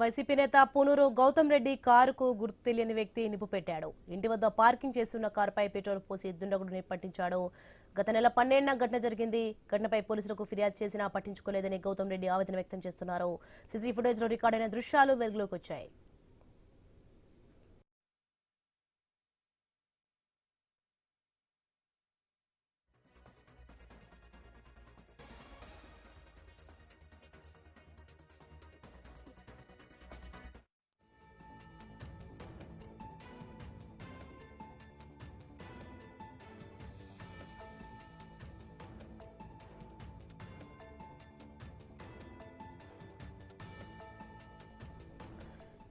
YCP నేత పూనూరు గౌతమ్ రెడ్డి కారుకు గుర్తు తెలియని వ్యక్తి నిప్పు పెట్టాడు. ఇంటి వద్ద పార్కింగ్ చేస్తున్న కారుపై పెట్రోల్ పోసి దుండగుడిని పట్టించాడు. గత నెల పన్నెండున ఘటన జరిగింది. ఘటనపై పోలీసులకు ఫిర్యాదు చేసినా పట్టించుకోలేదని గౌతమ్ రెడ్డి ఆవేదన వ్యక్తం చేస్తున్నారు. సీసీ ఫుటేజ్లో రికార్డైన దృశ్యాలు వెలుగులోకి వచ్చాయి.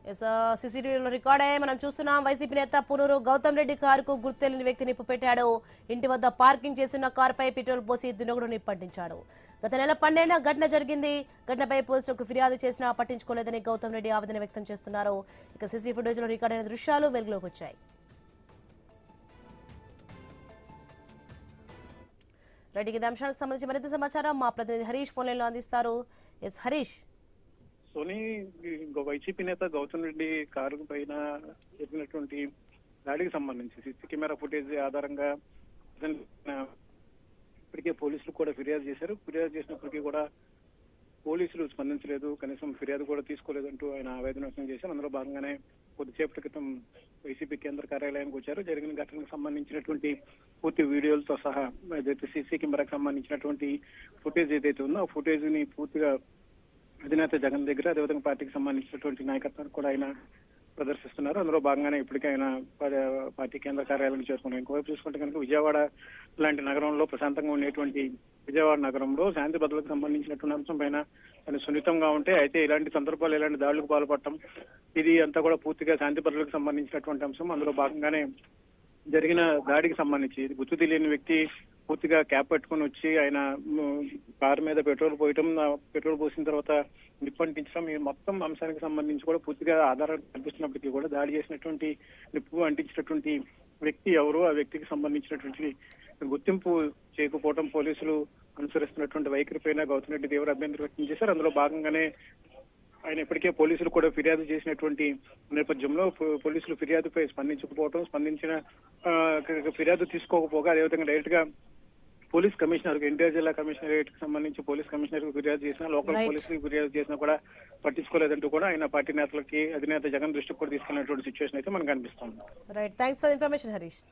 సీసీటీవీలో uh, రికార్డ్ మనం చూస్తున్నాం వైసీపీ నేత పునూరు గౌతమ్ రెడ్డి కారుకు గుర్తు తెలియని వ్యక్తి నిప్పు పెట్టాడు ఇంటి వద్ద పార్కింగ్ చేసిన కారుపై పెట్రోల్ పోసి దునగుడు నిప్పంటించాడు. గత నెల పన్నెండున ఘటన జరిగింది. ఘటనపై పోలీసులకు ఫిర్యాదు చేసినా పట్టించుకోలేదని గౌతమ్ రెడ్డి ఆవేదన వ్యక్తం చేస్తున్నారు. ఇక సీసీ ఫుటేజ్లో రికార్డ్ అయిన దృశ్యాలు వెలుగులోకి వచ్చాయి. రైట్ అంశానికి సంబంధించి మరింత సమాచారం మా ప్రతినిధి హరీష్ ఫోన్లైన్లో అందిస్తారు. ఎస్ హరీష్. సోనీ వైసీపీ నేత గౌతమ్ రెడ్డి కారు పైన జరిగినటువంటి దాడికి సంబంధించి సీసీ కెమెరా ఫుటేజ్ ఆధారంగా ఇప్పటికే పోలీసులు కూడా ఫిర్యాదు చేశారు. ఫిర్యాదు చేసినప్పటికీ కూడా పోలీసులు స్పందించలేదు. కనీసం ఫిర్యాదు కూడా తీసుకోలేదంటూ ఆయన ఆవేదన వ్యక్తం చేశారు. అందులో భాగంగానే కొద్దిసేపటి క్రితం వైసీపీ కేంద్ర కార్యాలయానికి వచ్చారు. జరిగిన ఘటనకు సంబంధించినటువంటి పూర్తి వీడియోలతో సహా ఏదైతే సీసీ కెమెరాకి సంబంధించినటువంటి ఫుటేజ్ ఏదైతే ఉందో ఆ ఫుటేజ్ని పూర్తిగా అధినేత జగన్ దగ్గర అదేవిధంగా పార్టీకి సంబంధించినటువంటి నాయకత్వాన్ని కూడా ఆయన ప్రదర్శిస్తున్నారు. అందులో భాగంగానే ఇప్పటికే ఆయన పార్టీ కేంద్ర కార్యాలయం చేసుకున్నారు ఇంకోవైపు చూసుకుంటే కనుక విజయవాడ లాంటి నగరంలో ప్రశాంతంగా ఉండేటువంటి విజయవాడ నగరంలో శాంతి భద్రతకు సంబంధించినటువంటి అంశం పైన ఆయన సున్నితంగా ఉంటే అయితే ఇలాంటి సందర్భాలు ఇలాంటి దాడులకు పాల్పడటం ఇది అంతా కూడా పూర్తిగా శాంతి భద్రతకు సంబంధించినటువంటి అంశం. అందులో భాగంగానే జరిగిన దాడికి సంబంధించి ఇది గుర్తు తెలియని వ్యక్తి పూర్తిగా క్యాప్ పెట్టుకుని వచ్చి ఆయన కారు మీద పెట్రోల్ పోయటం పెట్రోల్ పోసిన తర్వాత నిప్పంటించడం ఈ మొత్తం అంశానికి సంబంధించి కూడా పూర్తిగా ఆధారాలు కనిపిస్తున్నప్పటికీ కూడా దాడి చేసినటువంటి నిప్పు అంటించినటువంటి వ్యక్తి ఎవరు ఆ వ్యక్తికి సంబంధించినటువంటి గుర్తింపు చేయకపోవడం పోలీసులు అనుసరిస్తున్నటువంటి వైఖరి పైన గౌతమ్ రెడ్డి తీవ్ర అభ్యంతరం వ్యక్తం చేశారు. అందులో భాగంగానే ఆయన ఇప్పటికే పోలీసులు కూడా ఫిర్యాదు చేసినటువంటి నేపథ్యంలో పో- పోలీసులు ఫిర్యాదుపై స్పందించకపోవడం స్పందించిన ఫిర్యాదు తీసుకోకపోగా అదేవిధంగా డైరెక్ట్గా పోలీస్ కమిషనర్ ఎన్టీఆర్ జిల్లా కమిషనరేట్కి సంబంధించి పోలీస్ కమిషనర్కు ఫిర్యాదు చేసినా లోకల్ Right. పోలీసులకు ఫిర్యాదు చేసినా కూడా పట్టించుకోలేదంటూ కూడా ఆయన పార్టీ నేతలకి అధినేత జగన్ దృష్టికి కూడా తీసుకెళ్ళినటువంటి సిచ్యువేషన్ అయితే మనకు కనిపిస్తుంది right thanks for information Harish